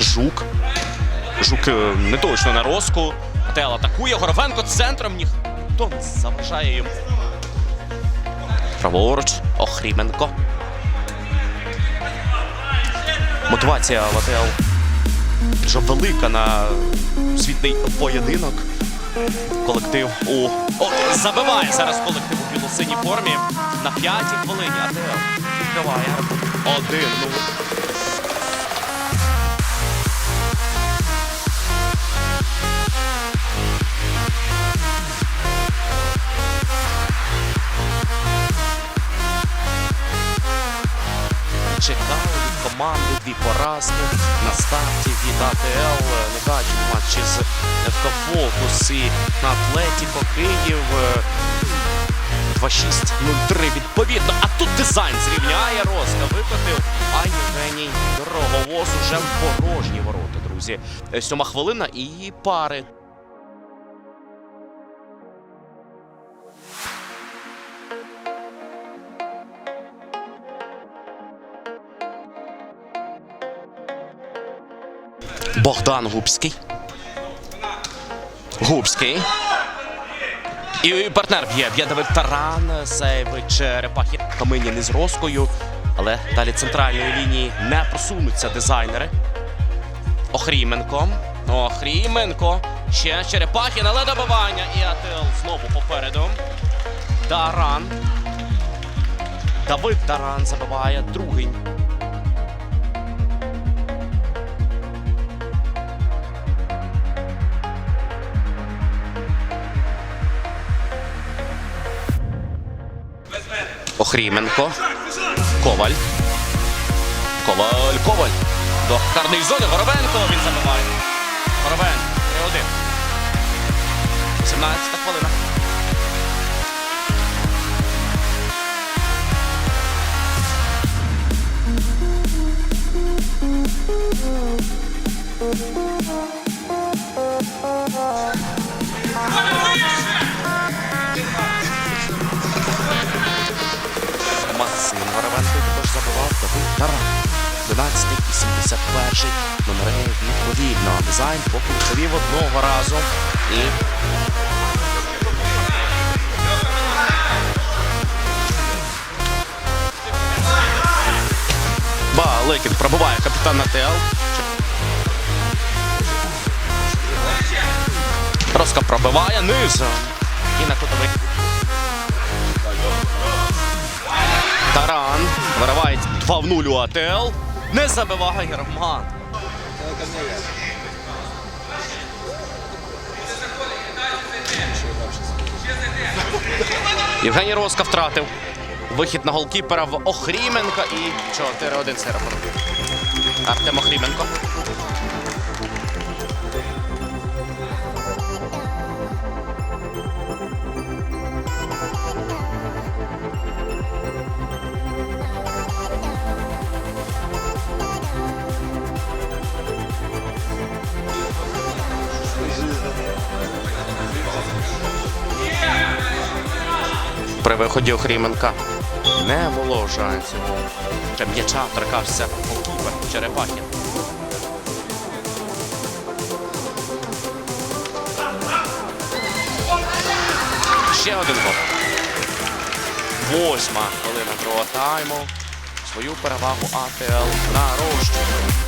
Жук. Жук е, не точно на розку. Тел атакує. Горовенко центром ніхто не заважає йому. Праворуч. Охріменко. Мотивація Лател дуже велика на світний поєдинок. Колектив у О, забиває зараз колектив у білосиній формі на п'ятій хвилині. Ател відкриває 1-0. Команди дві поразки на старті від АТЛ. Негатив матчі з ФК Фокус і на Атлетіко Київ. е, 2-6-0-3 відповідно. А тут дизайн зрівняє Роска. Викотив. А Євгеній Дороговоз уже в порожні ворота, друзі. Е, Сьома хвилина і пари. Богдан Губський. Губський. І партнер б'є. Б'є Давид Таран. Сейвить Черепахи. Каминін із Роскою. Але далі центральної лінії не просунуться дизайнери. Охріменко. Охріменко. Ще Черепахін, але добивання. І АТЛ знову попереду. Таран. Давид Таран забиває другий. Охріменко. Коваль. Коваль. Коваль. До карної зони. Горовенко. Він забиває. Горовенко. 3-1. 18 хвилина. Таран. 12 і 71 номери відповідно. Дизайн провів одного разу. І Баликін пробиває капітан АТЛ. Роска пробиває низом. І на кутовий. Таран вириває 2 в 0 у АТЛ. Не забиває Герман. Євгеній Роска втратив. Вихід на голкіпера в Охріменка і 4-1 цей рахунок. Артем Охріменко. При виході Охріменка не воложається. Ще м'яча торкався голкіпер Черепахін. Ще один гол. Восьма хвилина другого тайму. Свою перевагу АТЛ нарощує.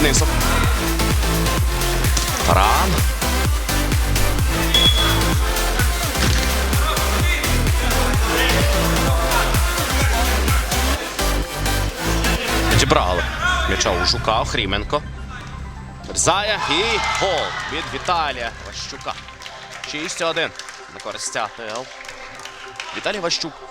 Денисов. Таран. Відібрали. М'яча у Жука, Хріменко. Рзає і гол від Віталія Ващука. 6-1 на користь АТЛ. Віталій Ващук.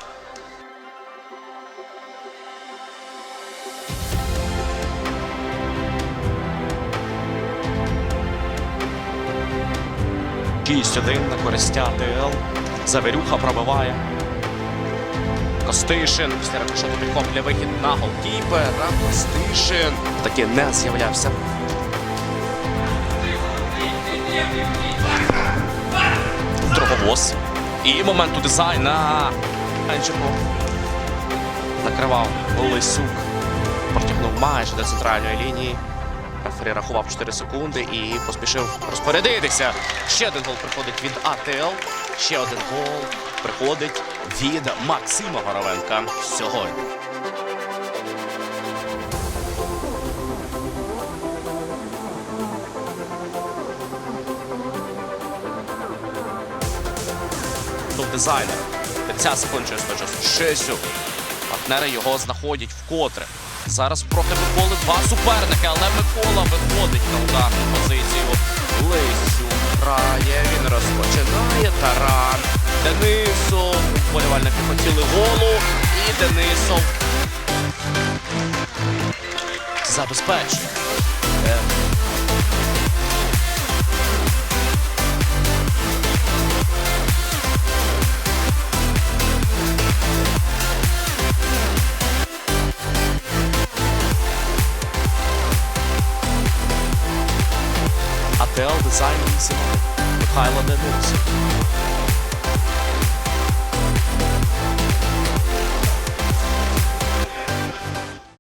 Шість один на користь АТЛ. Заверюха пробиває. Костишин після рикошету підхоплює вихід на голкіпера. Костишин таки не з'являвся Дроговоз. І момент у дизайна. Анченко накривав Лисюк. Протягнув майже до центральної лінії. Рефері рахував 4 секунди і поспішив розпорядитися. Ще один гол приходить від АТЛ. Ще один гол приходить від Максима Горовенка сьогодні. Тут дизайнер. 50 секунд часу. Шесюк. Партнери його знаходять вкотре. Зараз проти Миколи два суперники, але Микола виходить на ударну позицію. Лисю грає, він розпочинає. Таран. Денисов. Вболівальники хотіли голу. І Денисов забезпечує. АТЛ дизайн 8. Михайло Денисов.